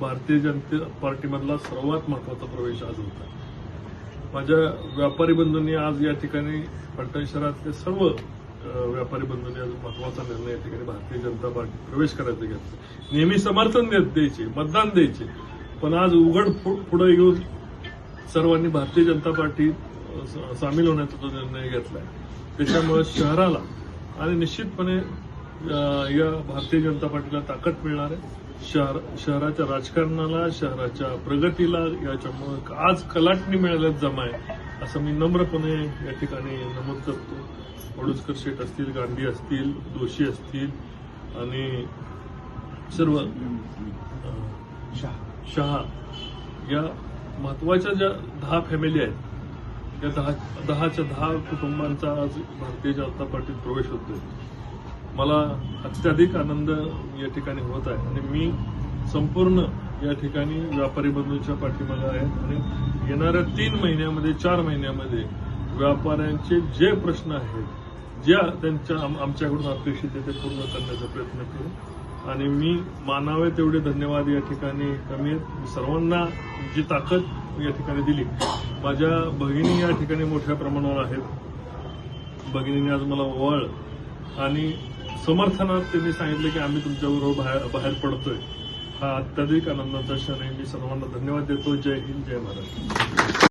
भारतीय जनता पार्टीमधला सर्वात महत्त्वाचा प्रवेश आज होता माझ्या व्यापारी बंधूंनी आज या ठिकाणी पलटण शहरातले सर्व व्यापारी बंधूंनी आज महत्त्वाचा निर्णय या ठिकाणी भारतीय जनता पार्टी प्रवेश करायचा घेतला. नेहमी समर्थन द्यायचे मतदान द्यायचे. पण आज उघड पु- पुढे येऊन सर्वांनी भारतीय जनता पार्टी सामील होण्याचा जो निर्णय घेतलाय त्याच्यामुळे शहराला आणि निश्चितपणे या भारतीय जनता पार्टीला ताकद मिळणार आहे. शहर शहराच्या राजकारणाला शहराच्या प्रगतीला याच्यामुळे आज कलाटणी मिळाल्यात जमा आहे. असं मी नम्रपणे या ठिकाणी नमूद करतो. पडुसकर शेठ असतील गांधी असतील दोषी असतील आणि सर्व शहा. या महत्त्वाच्या ज्या दहा फॅमिली आहेत या दहा दहाच्या दहा कुटुंबांचा आज भारतीय जनता पार्टीत प्रवेश होतोय. मला अत्याधिक आनंद या ठिकाणी होत आहे. आणि मी संपूर्ण या ठिकाणी व्यापारी बंधूंच्या पाठीमागे आहे. आणि येणाऱ्या तीन महिन्यामध्ये चार महिन्यामध्ये व्यापाऱ्यांचे जे प्रश्न आहेत ज्या त्यांच्या आम- आमच्याकडून अपेक्षित आहे ते पूर्ण करण्याचा प्रयत्न करू. आणि मी मानावे तेवढे धन्यवाद या ठिकाणी कमी आहेत. सर्वांना जी ताकद या ठिकाणी दिली. माझ्या भगिनी या ठिकाणी मोठ्या प्रमाणावर आहेत. भगिनीने आज मला ओवाळ आणि समर्थनात त्यांनी सांगितलं की आम्ही तुमच्याबरोबर हो बाहेर बाहेर पडतोय. हा अत्याधिक आनंदाचा क्षण आहे. मी सर्वांना धन्यवाद देतो. जय हिंद जय महाराष्ट्र